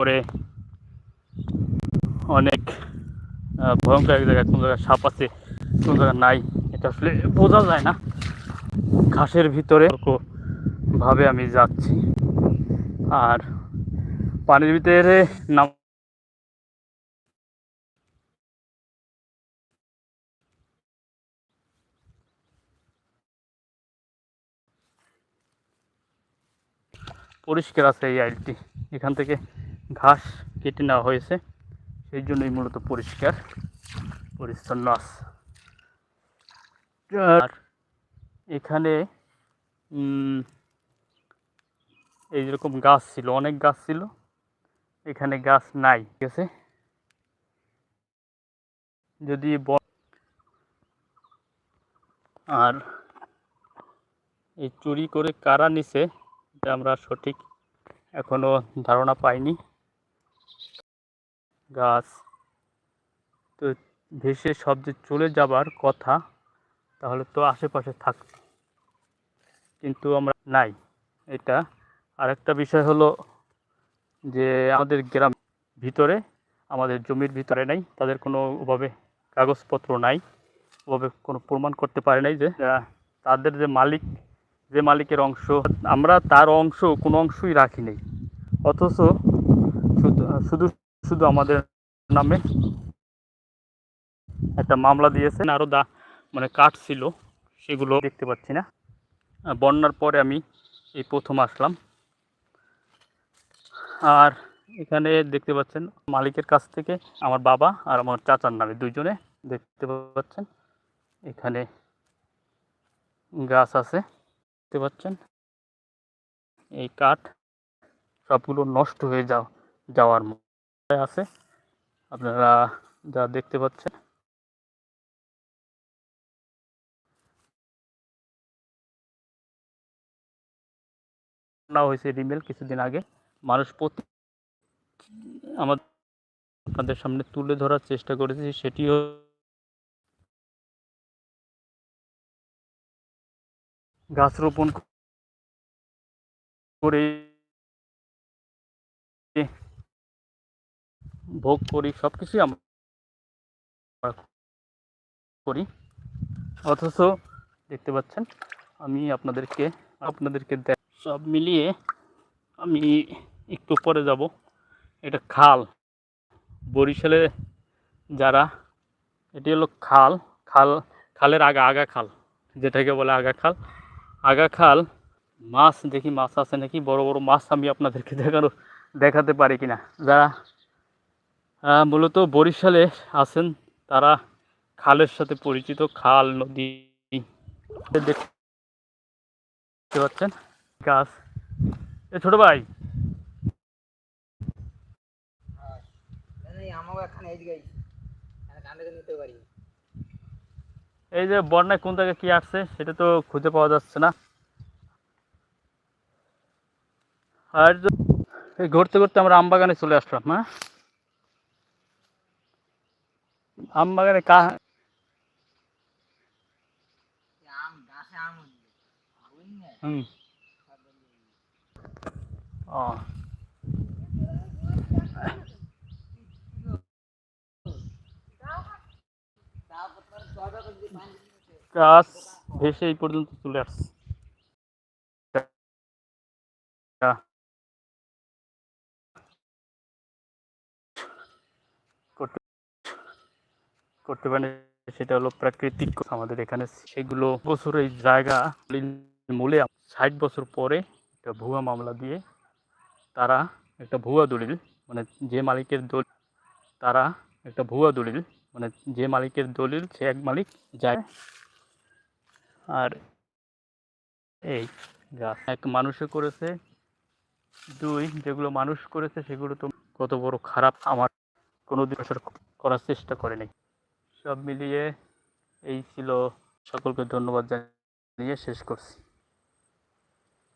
পরে অনেক ভয়ঙ্কর এক জায়গায়, কোন জায়গায় সাপ আছে, কোন জায়গায় নাই, এটা আসলে বোঝা যায় না। ঘাসের ভিতরে ভাবে আমি যাচ্ছি। আর পানির ভিতরে নাম পরিষ্কার আছে এই আইলটি। এখান থেকে ঘাস কেটে নেওয়া হয়েছে। সেই জন্যই মূলত পরিষ্কার, পরিচ্ছন্ন আছে। আর এখানে এই যেরকম গাছ ছিল, অনেক গাছ ছিল, এখানে গাছ নাই, ঠিক আছে? যদি আর এই চুরি করে কারা নিছে, এটা আমরা সঠিক এখনও ধারণা পাইনি। গাছ। তো ভেসে সব যে চলে যাবার কথা, তাহলে তো আশেপাশে থাকত কিন্তু আমরা নাই। এটা আরেকটা বিষয় হলো যে আমাদের গ্রাম ভিতরে, আমাদের জমির ভিতরে নাই। তাদের কোনো ওভাবে কাগজপত্র নাই। ওভাবে কোনো প্রমাণ করতে পারে নাই যে তাদের যে মালিক, যে মালিকের অংশ, আমরা তার অংশ কোনো অংশই রাখি নেই। অথচ শুধু শুধু শুধু আমাদের নামে একটা মামলা দিয়েছেন আরও দা মানে কাঠ ছিল সেগুলো দেখতে পাচ্ছি না। বন্যার পরে আমি এই প্রথম আসলাম। আর এখানে দেখতে পাচ্ছেন মালিকের কাছ থেকে আমার বাবা আর আমার চাচার নামে দুইজনে দেখতে পাচ্ছেন। এখানে গাছ আছে দেখতে পাচ্ছেন। এই কাঠ সবগুলো নষ্ট হয়ে যাও যাওয়ার মতো। আছে। আপনারা যা দেখতে পাচ্ছেন। না হয়েছে রিমেল কিছুদিন আগে। মানুষ প্রতি আমাদের আপনাদের সামনে তুলে ধরার চেষ্টা করেছি সেটিও গাছ রোপণ করে ভোগ করি সব কিছুই আমরা করি। অথচ দেখতে পাচ্ছেন, আমি আপনাদেরকে আপনাদেরকে দেখ- সব মিলিয়ে আমি একটু পরে যাব। এটা খাল। বরিশালে যারা, এটি হলো খাল। খাল, খালের আগা আগা খাল। যেটাকে বলে আগা খাল। আগা খাল, মাছ দেখি মাছ আছে নাকি? বড় বড় মাছ আমি আপনাদেরকে দেখানো, দেখাতে পারি কিনা। যারা মূলত বরিশালে আছেন তারা খালের সাথে পরিচিত, খাল, নদী। দেখতে পাচ্ছেন গাছ। এ ছোট ভাই। এই যে বন্যায় কোন জায়গায় কি আসছে, সেটা তো খুঁজে পাওয়া যাচ্ছে না। আর ঘুরতে ঘুরতে আমরা আমবাগানে চলে আসলাম হ্যাঁ? আম বাগানে কা? হুম ও। গাছ ভেসে এই পর্যন্ত চলে আসছে করতে করতে পারে সেটা হলো প্রাকৃতিক। আমাদের এখানে সেগুলো বছর এই জায়গা, মূলে ষাট বছর পরে একটা ভুয়া মামলা দিয়ে তারা একটা ভুয়া দলিল মানে যে মালিকের দল, তারা একটা ভুয়া দলিল মানে যে মালিকের দলিল, সে এক মালিক যায়। আর এই গাছ এক মানুষে করেছে, দুই যেগুলো মানুষ করেছে, সেগুলো তো কত বড় খারাপ। আমার কোনো দিন করার চেষ্টা করে নাই সব মিলিয়ে এই ছিল। সকলকে ধন্যবাদ জানিয়ে শেষ করছি।